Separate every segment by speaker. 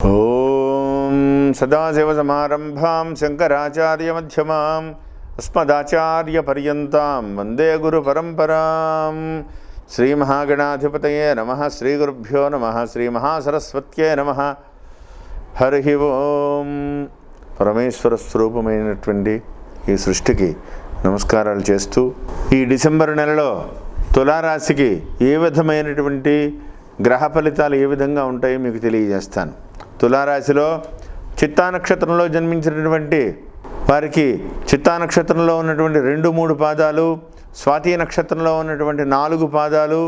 Speaker 1: ॐ सदाशिवसमारम्भां शङ्कराचार्यमध्यमाम् अस्मदाचार्यपर्यन्तां वन्दे गुरुपरम्परां श्रीमहागणाधिपतये नमः श्रीगुरुभ्यो नमः శ్రీమహాసరస్వత్యే నమ హరి ఓం పరమేశ్వర స్వరూపమైనటువంటి ఈ సృష్టికి నమస్కారాలు చేస్తూ ఈ డిసెంబర్ నెలలో తులారాశికి ఏ విధమైనటువంటి గ్రహ ఫలితాలు ఏ విధంగా ఉంటాయో మీకు తెలియజేస్తాను తులారాశిలో చిత్తా నక్షత్రంలో జన్మించినటువంటి వారికి చిత్తా నక్షత్రంలో ఉన్నటువంటి రెండు మూడు పాదాలు స్వాతి నక్షత్రంలో ఉన్నటువంటి నాలుగు పాదాలు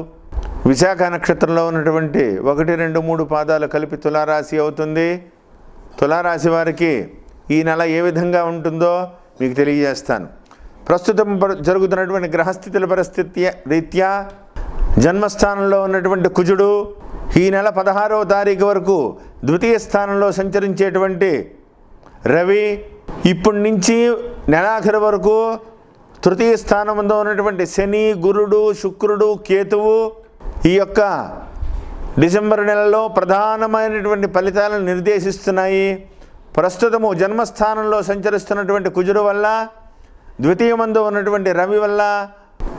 Speaker 1: విశాఖ నక్షత్రంలో ఉన్నటువంటి ఒకటి రెండు మూడు పాదాలు కలిపి తులారాశి అవుతుంది. తులారాశి వారికి ఈ నెల ఏ విధంగా ఉంటుందో మీకు తెలియజేస్తాను. ప్రస్తుతం జరుగుతున్నటువంటి గ్రహస్థితుల పరిస్థితి రీత్యా జన్మస్థానంలో ఉన్నటువంటి కుజుడు ఈ నెల పదహారవ తారీఖు వరకు ద్వితీయ స్థానంలో సంచరించేటువంటి రవి ఇప్పటి నుంచి నెలాఖరు వరకు తృతీయ స్థానంలో ఉన్నటువంటి శని గురుడు శుక్రుడు కేతువు ఈ యొక్క డిసెంబర్ నెలలో ప్రధానమైనటువంటి ఫలితాలను నిర్దేశిస్తున్నాయి. ప్రస్తుతము జన్మస్థానంలో సంచరిస్తున్నటువంటి కుజుడు వల్ల ద్వితీయమందు ఉన్నటువంటి రవి వల్ల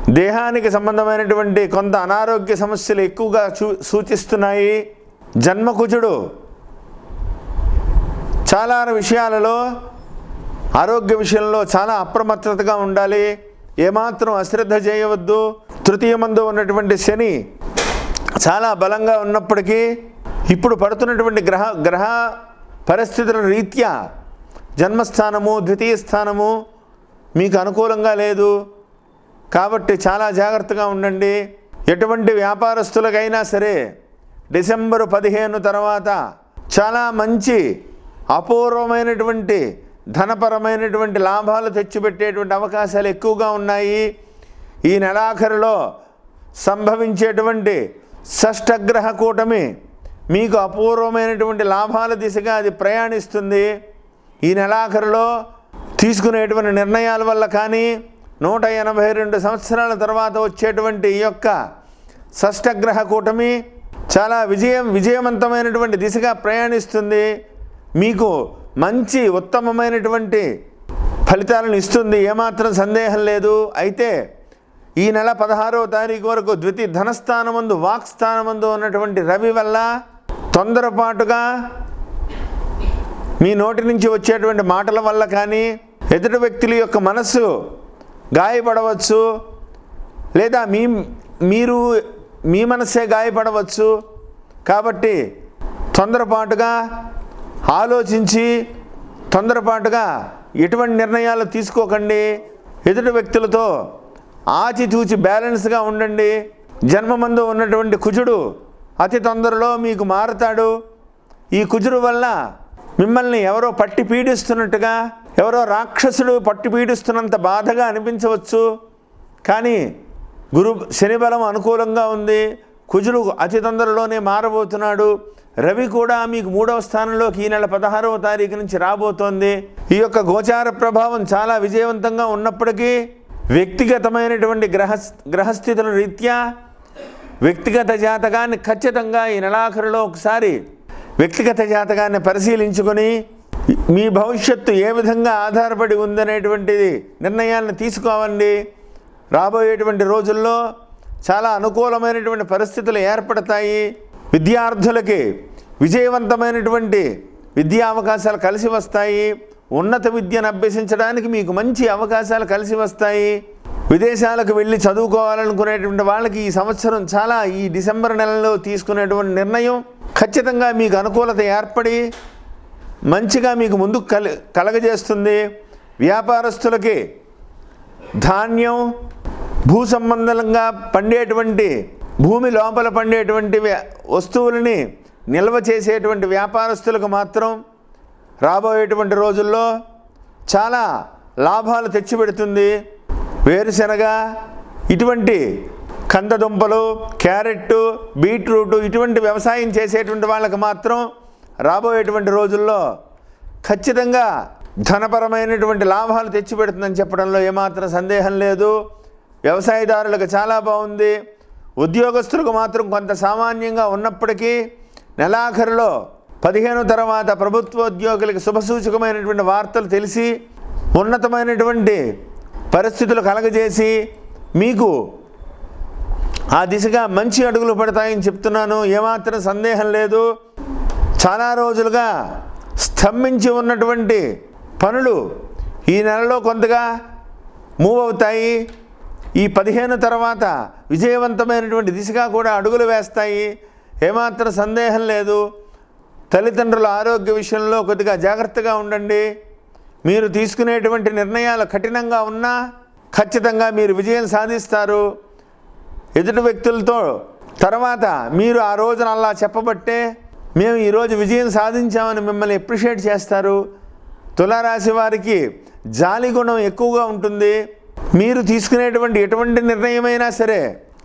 Speaker 1: దేహానికి సంబంధమైనటువంటి కొంత అనారోగ్య సమస్యలు ఎక్కువగా చూ సూచిస్తున్నాయి. జన్మకుజుడు చాలా విషయాలలో ఆరోగ్య విషయంలో చాలా అప్రమత్తతగా ఉండాలి. ఏమాత్రం అశ్రద్ధ చేయవద్దు. తృతీయమందు ఉన్నటువంటి శని చాలా బలంగా ఉన్నప్పటికీ ఇప్పుడు పడుతున్నటువంటి గ్రహ గ్రహ పరిస్థితుల రీత్యా జన్మస్థానము ద్వితీయ స్థానము మీకు అనుకూలంగా లేదు. కాబట్టి చాలా జాగ్రత్తగా ఉండండి. ఎటువంటి వ్యాపారస్తులకైనా సరే డిసెంబరు పదిహేను తర్వాత చాలా మంచి అపూర్వమైనటువంటి ధనపరమైనటువంటి లాభాలు తెచ్చిపెట్టేటువంటి అవకాశాలు ఎక్కువగా ఉన్నాయి. ఈ నెలాఖరులో సంభవించేటువంటి షష్టగ్రహ కూటమి మీకు అపూర్వమైనటువంటి లాభాల దిశగా అది ప్రయాణిస్తుంది. ఈ నెలాఖరులో తీసుకునేటువంటి నిర్ణయాల వల్ల కానీ నూట ఎనభై రెండు సంవత్సరాల తర్వాత వచ్చేటువంటి ఈ యొక్క షష్టగ్రహ కూటమి చాలా విజయం విజయవంతమైనటువంటి దిశగా ప్రయాణిస్తుంది. మీకు మంచి ఉత్తమమైనటువంటి ఫలితాలను ఇస్తుంది. ఏమాత్రం సందేహం లేదు. అయితే ఈ నెల పదహారవ తారీఖు వరకు ద్వితీయ ధనస్థానమందు వాక్స్థానమందు ఉన్నటువంటి రవి వల్ల తొందరపాటుగా మీ నోటి నుంచి వచ్చేటువంటి మాటల వల్ల కానీ ఎదుటి వ్యక్తుల యొక్క మనస్సు గాయపడవచ్చు లేదా మీ మీరు మీ మనస్సే గాయపడవచ్చు కాబట్టి తొందరపాటుగా ఆలోచించి తొందరపాటుగా ఎటువంటి నిర్ణయాలు తీసుకోకండి. ఎదుటి వ్యక్తులతో ఆచితూచి బ్యాలెన్స్గా ఉండండి. జన్మమందు ఉన్నటువంటి కుజుడు అతి తొందరలో మీకు మారుతాడు. ఈ కుజుడు వల్ల మిమ్మల్ని ఎవరో పట్టి పీడిస్తున్నట్టుగా ఎవరో రాక్షసుడు పట్టి పీడిస్తున్నంత బాధగా అనిపించవచ్చు. కానీ గురు శనిబలం అనుకూలంగా ఉంది. కుజుడు అతి తొందరలోనే మారబోతున్నాడు. రవి కూడా మీకు మూడవ స్థానంలోకి ఈ నెల పదహారవ తారీఖు నుంచి రాబోతోంది. ఈ యొక్క గోచార ప్రభావం చాలా విజయవంతంగా ఉన్నప్పటికీ వ్యక్తిగతమైనటువంటి గ్రహ గ్రహస్థితుల రీత్యా వ్యక్తిగత జాతకాన్ని ఖచ్చితంగా ఈ నెలాఖరులో ఒకసారి వ్యక్తిగత జాతకాన్ని పరిశీలించుకొని మీ భవిష్యత్తు ఏ విధంగా ఆధారపడి ఉందనేటువంటిది నిర్ణయాన్ని తీసుకోవండి. రాబోయేటువంటి రోజుల్లో చాలా అనుకూలమైనటువంటి పరిస్థితులు ఏర్పడతాయి. విద్యార్థులకి విజయవంతమైనటువంటి విద్యా అవకాశాలు కలిసి వస్తాయి. ఉన్నత విద్యను అభ్యసించడానికి మీకు మంచి అవకాశాలు కలిసి వస్తాయి. విదేశాలకు వెళ్ళి చదువుకోవాలనుకునేటువంటి వాళ్ళకి ఈ సంవత్సరం చాలా ఈ డిసెంబర్ నెలలో తీసుకునేటువంటి నిర్ణయం ఖచ్చితంగా మీకు అనుకూలత ఏర్పడి మంచిగా మీకు ముందు కల కలగజేస్తుంది. వ్యాపారస్తులకి ధాన్యం భూ సంబంధంగా పండేటువంటి భూమి లోపల పండేటువంటి వస్తువులని నిల్వ చేసేటువంటి వ్యాపారస్తులకు మాత్రం రాబోయేటువంటి రోజుల్లో చాలా లాభాలు తెచ్చిపెడుతుంది. వేరుశనగ ఇటువంటి కందదుంపలు క్యారెట్ బీట్రూట్ ఇటువంటి వ్యవసాయం చేసేటువంటి వాళ్ళకి మాత్రం రాబోయేటువంటి రోజుల్లో ఖచ్చితంగా ధనపరమైనటువంటి లాభాలు తెచ్చిపెడుతుందని చెప్పడంలో ఏమాత్రం సందేహం లేదు. వ్యవసాయదారులకు చాలా బాగుంది. ఉద్యోగస్తులకు మాత్రం కొంత సామాన్యంగా ఉన్నప్పటికీ నెలాఖరులో పదిహేను తర్వాత ప్రభుత్వోద్యోగులకు శుభసూచకమైనటువంటి వార్తలు తెలిసి ఉన్నతమైనటువంటి పరిస్థితులు కలగజేసి మీకు ఆ దిశగా మంచి అడుగులు పడతాయని చెప్తున్నాను. ఏమాత్రం సందేహం లేదు. చాలా రోజులుగా స్తంభించి ఉన్నటువంటి పనులు ఈ నెలలో కొంతగా మూవ్ అవుతాయి. ఈ పదిహేను తర్వాత విజయవంతమైనటువంటి దిశగా కూడా అడుగులు వేస్తాయి. ఏమాత్రం సందేహం లేదు. తల్లిదండ్రుల ఆరోగ్య విషయంలో కొద్దిగా జాగ్రత్తగా ఉండండి. మీరు తీసుకునేటువంటి నిర్ణయాలు కఠినంగా ఉన్నా ఖచ్చితంగా మీరు విజయం సాధిస్తారు. ఎదుటి వ్యక్తులతో తర్వాత మీరు ఆ రోజున అలా చెప్పబట్టే మేము ఈరోజు విజయం సాధించామని మిమ్మల్ని ఎప్రిషియేట్ చేస్తారు. తులారాశి వారికి జాలి గుణం ఎక్కువగా ఉంటుంది. మీరు తీసుకునేటువంటి ఎటువంటి నిర్ణయమైనా సరే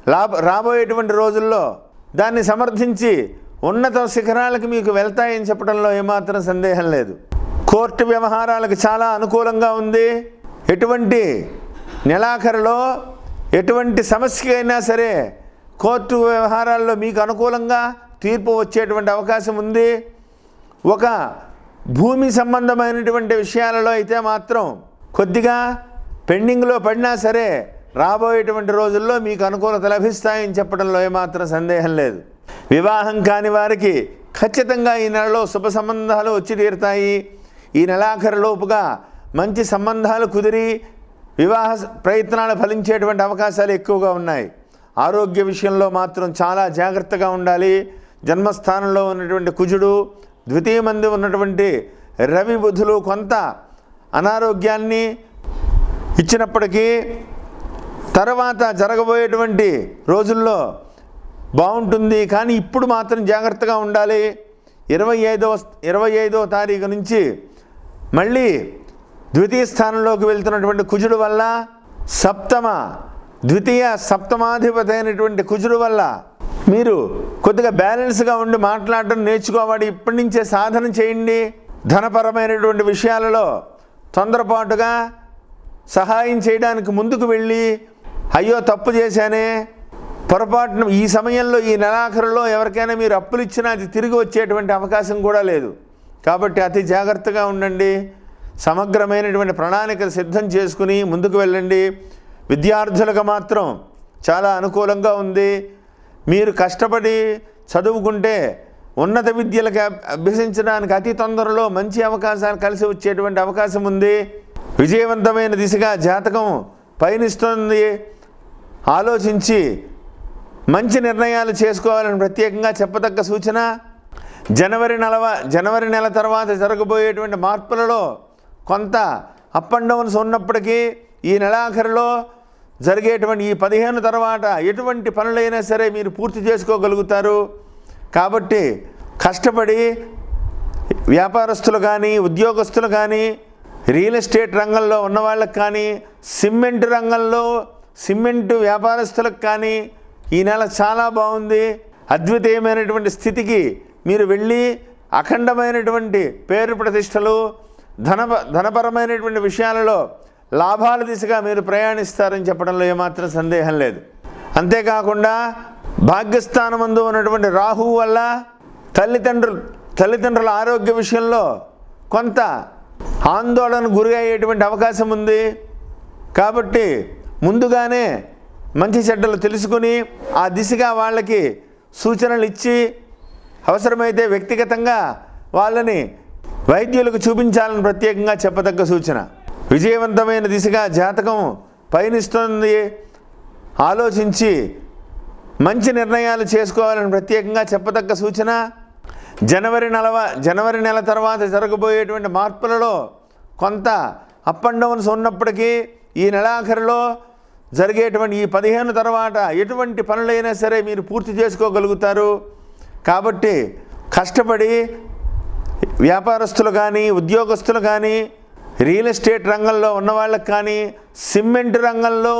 Speaker 1: లాభ రాబోయేటువంటి రోజుల్లో దాన్ని సమర్థించి ఉన్నత శిఖరాలకు మీకు వెళ్తాయని చెప్పడంలో ఏమాత్రం సందేహం లేదు. కోర్టు వ్యవహారాలకు చాలా అనుకూలంగా ఉంది. ఎటువంటి నెలాఖరులో ఎటువంటి సమస్య అయినా సరే కోర్టు వ్యవహారాల్లో మీకు అనుకూలంగా తీర్పు వచ్చేటువంటి అవకాశం ఉంది. ఒక భూమి సంబంధమైనటువంటి విషయాలలో అయితే మాత్రం కొద్దిగా పెండింగ్లో పడినా సరే రాబోయేటువంటి రోజుల్లో మీకు అనుకూలత లభిస్తాయని చెప్పడంలో ఏమాత్రం సందేహం లేదు. వివాహం కాని వారికి ఖచ్చితంగా ఈ నెలలో శుభ సంబంధాలు వచ్చి తీరుతాయి. ఈ నెలాఖరులోపుగా మంచి సంబంధాలు కుదిరి వివాహ ప్రయత్నాలు ఫలించేటువంటి అవకాశాలు ఎక్కువగా ఉన్నాయి. ఆరోగ్య విషయంలో మాత్రం చాలా జాగ్రత్తగా ఉండాలి. జన్మస్థానంలో ఉన్నటువంటి కుజుడు ద్వితీయ మంది ఉన్నటువంటి రవి బుధులు కొంత అనారోగ్యాన్ని ఇచ్చినప్పటికీ తర్వాత జరగబోయేటువంటి రోజుల్లో బాగుంటుంది. కానీ ఇప్పుడు మాత్రం జాగ్రత్తగా ఉండాలి. ఇరవై ఐదో ఇరవై ఐదో తారీఖు నుంచి మళ్ళీ ద్వితీయ స్థానంలోకి వెళ్తున్నటువంటి కుజుడు వల్ల సప్తమ ద్వితీయ సప్తమాధిపతి అయినటువంటి కుజుడు వల్ల మీరు కొద్దిగా బ్యాలెన్స్గా ఉండి మాట్లాడడం నేర్చుకోవాలి ఇప్పటి నుంచే సాధన చేయండి. ధనపరమైనటువంటి విషయాలలో తొందరపాటుగా సహాయం చేయడానికి ముందుకు వెళ్ళి అయ్యో తప్పు చేశానే పొరపాటున ఈ సమయంలో ఈ నెలాఖరులో ఎవరికైనా మీరు అప్పులు ఇచ్చినా అది తిరిగి వచ్చేటువంటి అవకాశం కూడా లేదు. కాబట్టి అతి జాగ్రత్తగా ఉండండి. సమగ్రమైనటువంటి ప్రణాళికలు సిద్ధం చేసుకుని ముందుకు వెళ్ళండి. విద్యార్థులకు మాత్రం చాలా అనుకూలంగా ఉంది. మీరు కష్టపడి చదువుకుంటే ఉన్నత విద్యలకు అభ్యసించడానికి అతి తొందరలో మంచి అవకాశాలు కలిసి వచ్చేటువంటి అవకాశం ఉంది. విజయవంతమైన దిశగా జాతకం పయనిస్తుంది. ఆలోచించి మంచి నిర్ణయాలు చేసుకోవాలని ప్రత్యేకంగా చెప్పదగ్గ సూచన జనవరి నెల జనవరి నెల తర్వాత జరగబోయేటువంటి మార్పులలో కొంత అప్ అండ్ డౌన్స్ ఉన్నప్పటికీ ఈ నెలాఖరులో జరిగేటువంటి ఈ పదిహేను తర్వాత ఎటువంటి పనులైనా సరే మీరు పూర్తి చేసుకోగలుగుతారు. కాబట్టి కష్టపడి వ్యాపారస్తులు కానీ ఉద్యోగస్తులు కానీ రియల్ ఎస్టేట్ రంగంలో ఉన్నవాళ్ళకి కానీ సిమెంట్ రంగంలో సిమెంట్ వ్యాపారస్తులకు కానీ ఈ నెల చాలా బాగుంది. అద్వితీయమైనటువంటి స్థితికి మీరు వెళ్ళి అఖండమైనటువంటి పేరు ప్రతిష్టలు ధన ధనపరమైనటువంటి విషయాలలో లాభాల దిశగా మీరు ప్రయాణిస్తారని చెప్పడంలో ఏమాత్రం సందేహం లేదు. అంతేకాకుండా భాగ్యస్థానమందు ఉన్నటువంటి రాహువు వల్ల తల్లిదండ్రులు తల్లిదండ్రుల ఆరోగ్య విషయంలో కొంత ఆందోళన గురి అయ్యేటువంటి అవకాశం ఉంది. కాబట్టి ముందుగానే మంచి చెడ్డలు తెలుసుకుని ఆ దిశగా వాళ్ళకి సూచనలు ఇచ్చి అవసరమైతే వ్యక్తిగతంగా వాళ్ళని వైద్యులకు చూపించాలని ప్రత్యేకంగా చెప్పదగ్గ సూచన. విజయవంతమైన దిశగా జాతకం పయనిస్తుంది. ఆలోచించి మంచి నిర్ణయాలు చేసుకోవాలని ప్రత్యేకంగా చెప్పదగ్గ సూచన జనవరి నెలవ జనవరి నెల తర్వాత జరగబోయేటువంటి మార్పులలో కొంత అప్ అండ్ డౌన్స్ ఉన్నప్పటికీ ఈ నెలాఖరులో జరిగేటువంటి ఈ పదిహేను తర్వాత ఎటువంటి పనులైనా సరే మీరు పూర్తి చేసుకోగలుగుతారు. కాబట్టి కష్టపడి వ్యాపారస్తులు కానీ ఉద్యోగస్తులు కానీ రియల్ ఎస్టేట్ రంగంలో ఉన్న వాళ్ళకి కానీ సిమెంట్ రంగంలో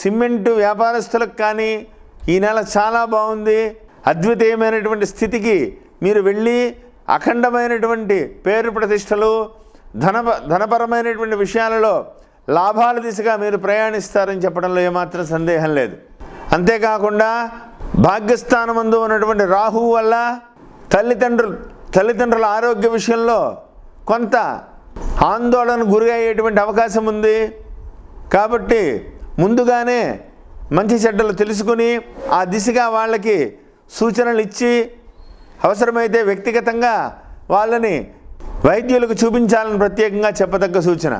Speaker 1: సిమెంట్ వ్యాపారస్తులకు కానీ ఈ నెల చాలా బాగుంది. అద్వితీయమైనటువంటి స్థితికి మీరు వెళ్ళి అఖండమైనటువంటి పేరు ప్రతిష్టలు ధన ధనపరమైనటువంటి విషయాలలో లాభాల దిశగా మీరు ప్రయాణిస్తారని చెప్పడంలో ఏమాత్రం సందేహం లేదు. అంతేకాకుండా భాగ్యస్థానమందు ఉన్నటువంటి రాహువు వల్ల తల్లిదండ్రులు తల్లిదండ్రుల ఆరోగ్య విషయంలో కొంత ఆందోళన గురి అయ్యేటువంటి అవకాశం ఉంది. కాబట్టి ముందుగానే మంచి చెడ్డలు తెలుసుకుని ఆ దిశగా వాళ్ళకి సూచనలు ఇచ్చి అవసరమైతే వ్యక్తిగతంగా వాళ్ళని వైద్యులకు చూపించాలని ప్రత్యేకంగా చెప్పదగ్గ సూచన.